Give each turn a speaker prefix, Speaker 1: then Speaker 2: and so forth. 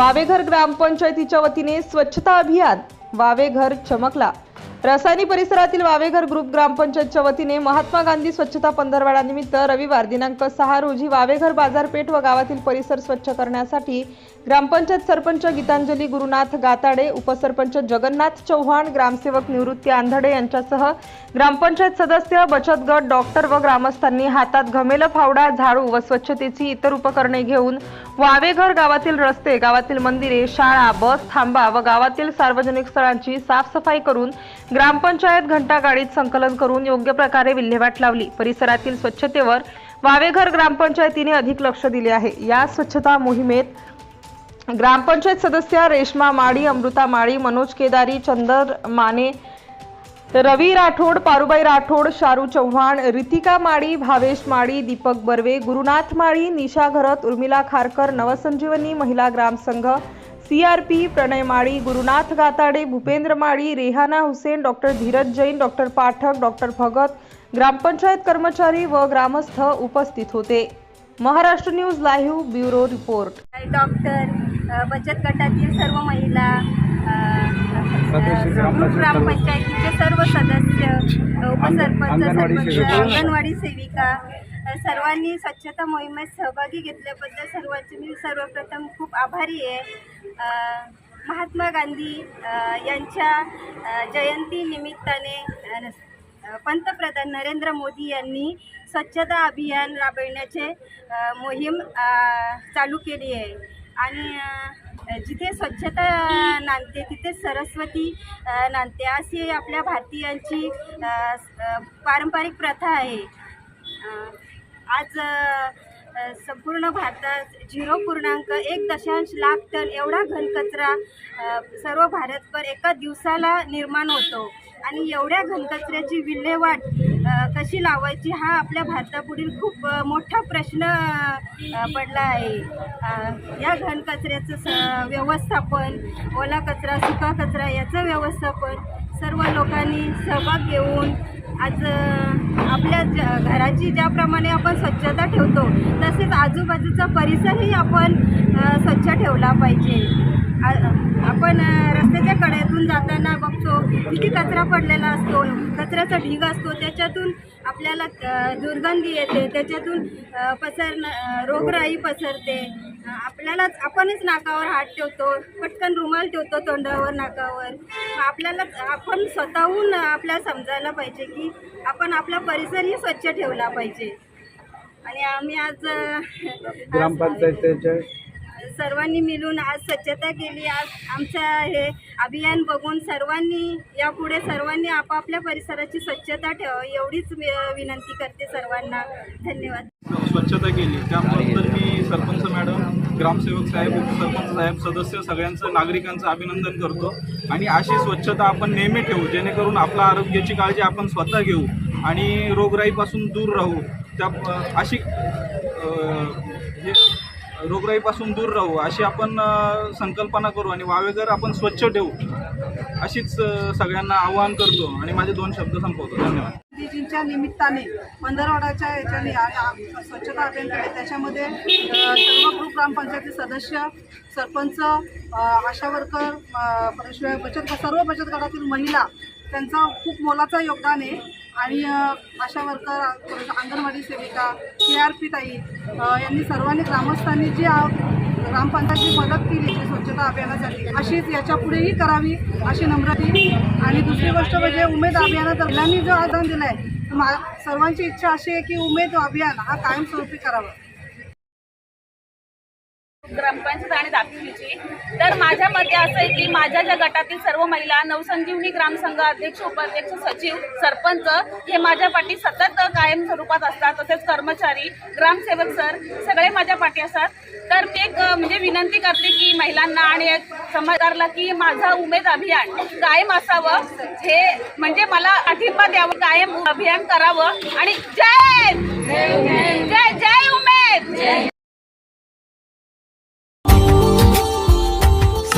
Speaker 1: वावेघर ग्रामपंचायतीच्या वतीने स्वच्छता अभियान वावेघर चमकला. रसायनी परिसरातील वावेघर ग्रुप ग्रामपंचायतच्या वतीने महात्मा गांधी स्वच्छता पंधरवड्यानिमित्त रविवार दिनांक सहा रोजी वावेघर बाजारपेठ व गावातील परिसर स्वच्छ करण्यासाठी ग्रामपंचायत सरपंच गीतांजली गुरुनाथ गाताडे उपसरपंच जगन्नाथ चव्हाण ग्रामसेवक निवृत्ती आंधडे यांच्यासह ग्रामपंचायत सदस्य बचत गट डॉक्टर व ग्रामस्थांनी हातात घमेल फावडा झाडू व स्वच्छतेची इतर उपकरणे घेऊन वावेघर गावातील रस्ते गावातील मंदिरे शाळा बस थांबा व गावातील सार्वजनिक स्थळांची साफसफाई करून ग्रामपंचायत घंटागाडीत संकलन करून योग्य प्रकारे विल्हेवाट लावली. परिसरातील स्वच्छतेवर वावेघर ग्रामपंचायतीने अधिक लक्ष दिले आहे. या स्वच्छता मोहिमेत ग्रामपंचायत सदस्य रेश्मा माळी अमृता माळी मनोज केदारी चंदर माने रवी राठोड पारुबाई राठोड शारू चव्हाण रितिका माळी भावेश माळी दीपक बर्वे गुरुनाथ माळी निशा घरत उर्मिला खारकर नवसंजीवनी महिला ग्रामसंघ CRP Pranay Mali Gurunath Gatade Bhupendra Mali Rehana Hussain doctor Dheeraj Jain doctor Pathak doctor Bhagat ग्रामपंचायत कर्मचारी व ग्रामस्थ उपस्थित होते. Maharashtra news live bureau report.
Speaker 2: Doctor बचत गटातील सर्व महिला ग्रामपंचायतीचे सर्व सदस्य उपसरपंच
Speaker 3: अंगणवाडी सेविका.
Speaker 2: तर सर्वांनी स्वच्छता मोहिमेत सहभागी घेतल्याबद्दल सर्वांचे मी सर्वप्रथम खूप आभारी आहे. महात्मा गांधी यांच्या जयंतीनिमित्ताने जयंती निमित्ताने पंतप्रधान नरेंद्र मोदी यांनी स्वच्छता अभियान राबविण्याचे मोहीम चालू केली आहे. आणि जिथे स्वच्छता नांदते तिथे सरस्वती नांदते. अशी आपल्या भारतीयांची पारंपरिक प्रथा आहे. आज संपूर्ण भारतात झिरो पूर्णांक एक दशांश लाख टन एवढा घनकचरा सर्व भारतभर एका दिवसाला निर्माण होतो. आणि एवढ्या घनकचऱ्याची विल्हेवाट कशी लावायची हा आपल्या भारतापुढील खूप मोठा प्रश्न पडला आहे. या घनकचऱ्याचं स व्यवस्थापन ओला कचरा सुका कचरा याचं व्यवस्थापन सर्व लोकांनी सहभाग घेऊन आज आपल्या ज घराची ज्याप्रमाणे आपण स्वच्छता ठेवतो तसेच आजूबाजूचा परिसरही आपण स्वच्छ ठेवला पाहिजे. आ- आपण रस्त्याच्या कड्यातून जाताना बघतो किती कचरा पडलेला असतो कचऱ्याचा ढीग असतो त्याच्यातून आपल्याला दुर्गंधी येते त्याच्यातून पसरणं रोगराई पसरते. आपल्यालाच आपणच नाकावर हात ठेवतो पटकन रुमाल ठेवतो तोंडावर नाकावर. आपल्याला आपण स्वतःहून आपल्याला समजायला पाहिजे की आपण आपला परिसरही स्वच्छ ठेवला पाहिजे. आणि आम्ही आज
Speaker 3: ग्रामपंचायतीच्या
Speaker 2: सर्वांनी मिळून आज स्वच्छता केली. आज आमच्या हे अभियान बघून सर्वांनी यापुढे सर्वांनी आपापल्या परिसराची स्वच्छता ठेवावी एवढीच वि- विनंती करते सर्वांना. धन्यवाद.
Speaker 4: स्वच्छता केली. त्याबद्दल मी सरपंच मॅडम ग्रामसेवक साहेब उपसरपंच साहेब सदस्य सगळ्यांचं नागरिकांचं अभिनंदन करतो. आणि अशी स्वच्छता आपण नेहमी ठेवू जेणेकरून आपल्या आरोग्याची काळजी आपण स्वतः घेऊ आणि रोगराईपासून दूर राहू. त्या अशी रोगराईपासून दूर राहू अशी आपण संकल्पना करू आणि वावेघर आपण स्वच्छ ठेवू अशीच सगळ्यांना आवाहन करतो आणि माझे दोन शब्द संपवतो. धन्यवाद.
Speaker 5: गांधीजींच्या निमित्ताने पंधरवाडाच्या याच्याने स्वच्छता अभियान केले त्याच्यामध्ये सर्व ग्रुप ग्रामपंचायती सदस्य सरपंच आशा वर्कर परशिवाय बचत सर्व बचत गटातील महिला त्यांचा खूप मोलाचा योगदान आहे. आणि आशा वर्कर अंगणवाडी सेविका के आर पी ताई यांनी सर्वांनी ग्रामस्थांनी जी ग्रामपंचायतची मदत केली जी स्वच्छता अभियानासाठी अशीच याच्या पुढेही करावी अशी नम्रती आणि दुसरी गोष्ट म्हणजे उमेद अभियानात महिलांनी जो आदान दिला आहे मा सर्वांची इच्छा अशी आहे की उमेद अभियान हा कायमस्वरूपी करावा.
Speaker 6: ग्रामपंचायत आणि दाखवलीची तर माझ्या मते असं आहे की माझ्या ज्या गटातील सर्व महिला नवसंजीवनी ग्रामसंघ अध्यक्ष उपाध्यक्ष सचिव सरपंच हे माझ्या पाठी सतत कायम स्वरूपात असतात. तसेच कर्मचारी ग्रामसेवक सर सगळे माझ्या पाठी असतात. तर मी एक म्हणजे विनंती करते की महिलांना आणि एक समाजाला की माझा उमेद अभियान कायम असावं. हे म्हणजे मला अठिंबा द्यावं कायम अभियान करावं. आणि जय जय जय उमेद!